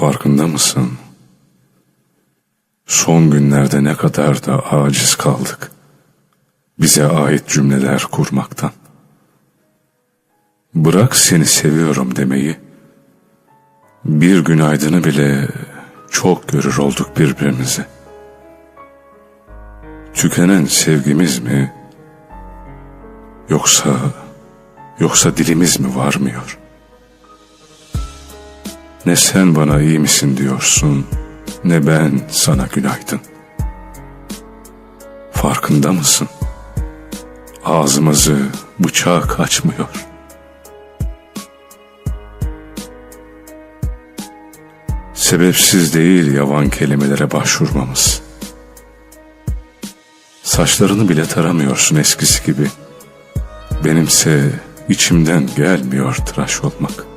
Farkında mısın? Son günlerde ne kadar da aciz kaldık. Bize ait cümleler kurmaktan. Bırak seni seviyorum demeyi. Bir günaydını bile çok görür olduk birbirimizi. Tükenen sevgimiz mi? Yoksa yoksa dilimiz mi varmıyor? Ne sen bana iyi misin diyorsun, ne ben sana günaydın. Farkında mısın? Ağzımızı bıçak açmıyor. Sebepsiz değil yavan kelimelere başvurmamız. Saçlarını bile taramıyorsun eskisi gibi. Benimse içimden gelmiyor tıraş olmak.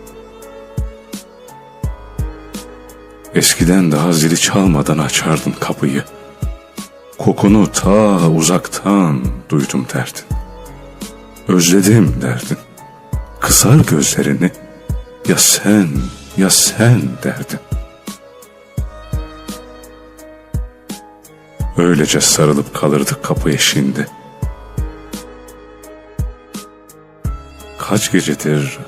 Eskiden daha zili çalmadan açardın kapıyı. Kokunu ta uzaktan duydum derdin. Özledim derdin. Kısar gözlerini ya sen ya sen derdin. Öylece sarılıp kalırdık kapı eşiğinde. Kaç gecedir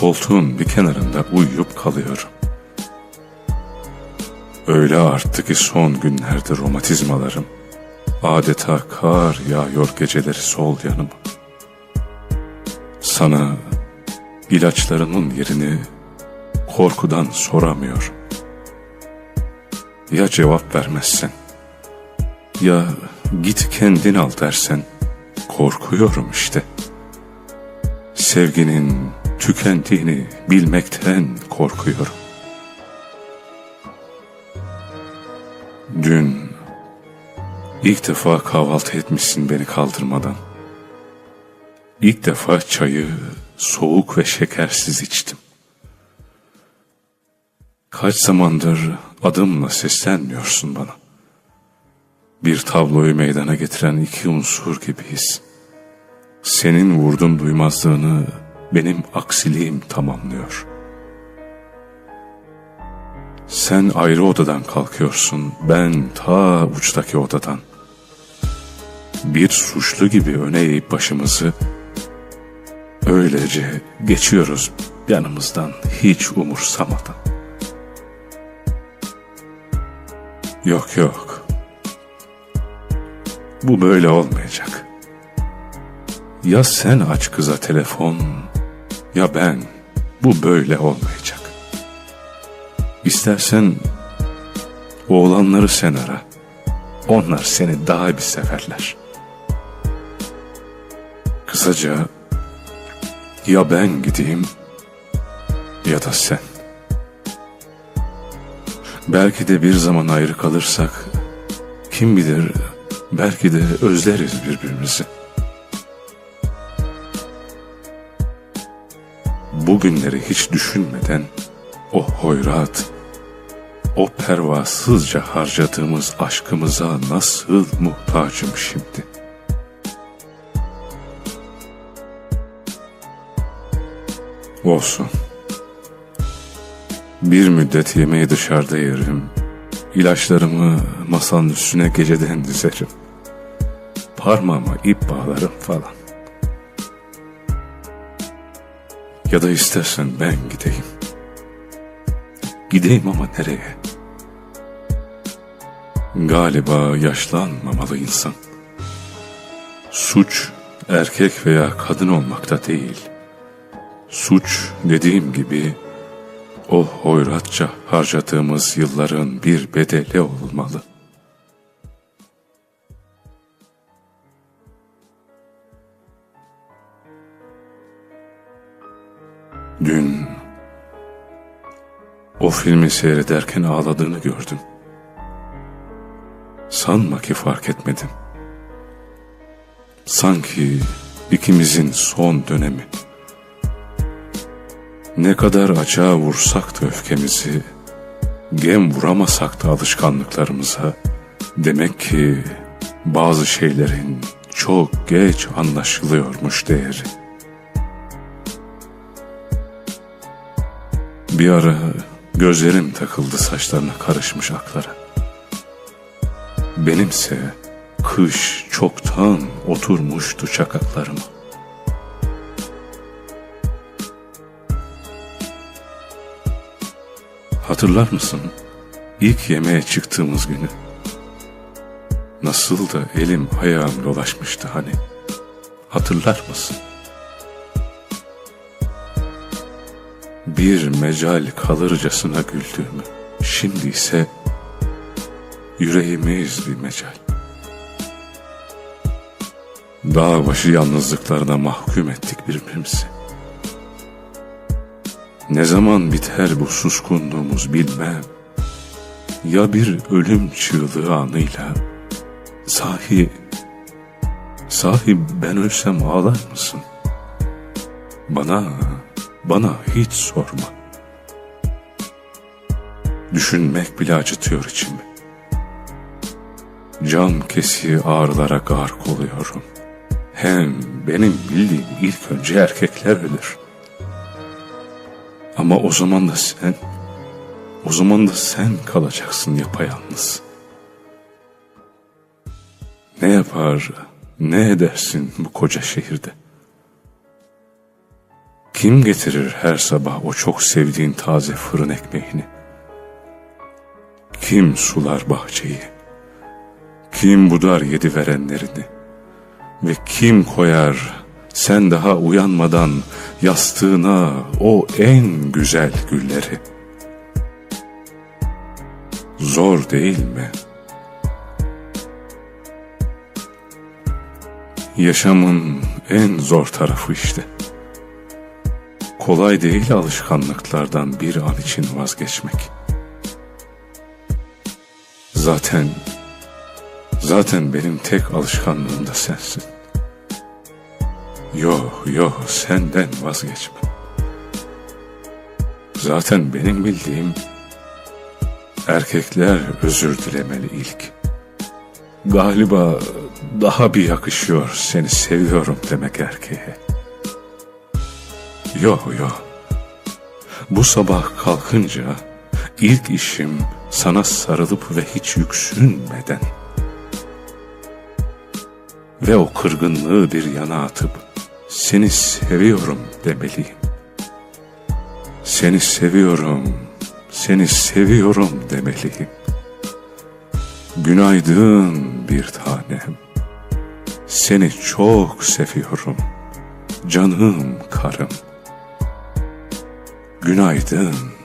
koltuğun bir kenarında uyuyup kalıyorum. Öyle arttı ki son günlerde romatizmalarım. Adeta kar yağıyor geceleri sol yanıma. Sana ilaçlarımın yerini korkudan soramıyorum. Ya cevap vermezsen? Ya git kendin al dersen? Korkuyorum işte. Sevginin tükendiğini bilmekten korkuyorum. Dün ilk defa kahvaltı etmişsin beni kaldırmadan. İlk defa çayı soğuk ve şekersiz içtim. Kaç zamandır adımla seslenmiyorsun bana. Bir tabloyu meydana getiren iki unsur gibiyiz. Senin vurdum duymazlığını benim aksiliğim tamamlıyor.'' Sen ayrı odadan kalkıyorsun, ben ta uçtaki odadan. Bir suçlu gibi öne eğip başımızı, öylece geçiyoruz yanımızdan hiç umursamadan. Yok yok, bu böyle olmayacak. Ya sen aç kıza telefon, ya ben, bu böyle olmayacak. İstersen oğlanları sen ara. Onlar seni daha bir severler. Kısaca ya ben gideyim ya da sen. Belki de bir zaman ayrı kalırsak kim bilir belki de özleriz birbirimizi. Bugünleri hiç düşünmeden o hoyrat o pervasızca harcadığımız aşkımıza nasıl muhtacım şimdi? Olsun. Bir müddet yemeği dışarıda yerim. İlaçlarımı masanın üstüne geceden dizerim. Parmağıma ip bağlarım falan. Ya da istersen ben gideyim. Gideyim ama nereye? Galiba yaşlanmamalı insan. Suç erkek veya kadın olmakta değil. Suç dediğim gibi o hoyratça harcadığımız yılların bir bedeli olmalı. Dün o filmi seyrederken ağladığını gördüm. Sanma ki fark etmedim. Sanki ikimizin son dönemi. Ne kadar açığa vursak da öfkemizi, gem vuramasak da alışkanlıklarımıza, demek ki bazı şeylerin çok geç anlaşılıyormuş değeri. Bir ara Gözlerim takıldı saçlarına karışmış aklara. Benimse kış çoktan oturmuştu çakaklarıma. Hatırlar mısın ilk yemeğe çıktığımız günü? Nasıl da elim ayağım dolaşmıştı hani. Hatırlar mısın? Bir mecal kalırcasına güldüğümü. Şimdi ise yüreğimiz bir mecal. Dağ başı yalnızlıklarına mahkum ettik birbirimizi. Ne zaman biter bu suskunluğumuz bilmem. Ya bir ölüm çığlığı anıyla Sahi, sahi ben ölsem ağlar mısın? Bana, bana hiç sorma. Düşünmek bile acıtıyor içimi. Can kesiği ağrılara gark oluyorum. Hem benim bildiğim ilk önce erkekler ölür. Ama o zaman da sen, o zaman da sen kalacaksın yapayalnız.'' Ne yapar, ne edersin bu koca şehirde? Kim getirir her sabah o çok sevdiğin taze fırın ekmeğini? Kim sular bahçeyi? Kim budar yedi verenlerini? Ve kim koyar sen daha uyanmadan yastığına o en güzel gülleri? Zor değil mi?'' Yaşamın en zor tarafı işte. Kolay değil alışkanlıklardan bir an için vazgeçmek. Zaten, zaten benim tek alışkanlığım da sensin. Yo yo senden vazgeçme. Zaten benim bildiğim erkekler özür dilemeli ilk. Galiba daha bir yakışıyor seni seviyorum demek erkeğe. Yo yo. Bu sabah kalkınca ilk işim sana sarılıp ve hiç yüksünmeden ve o kırgınlığı bir yana atıp seni seviyorum demeliyim. Seni seviyorum, seni seviyorum demeliyim. Günaydın bir tanem. Seni çok seviyorum. Canım karım. Günaydın.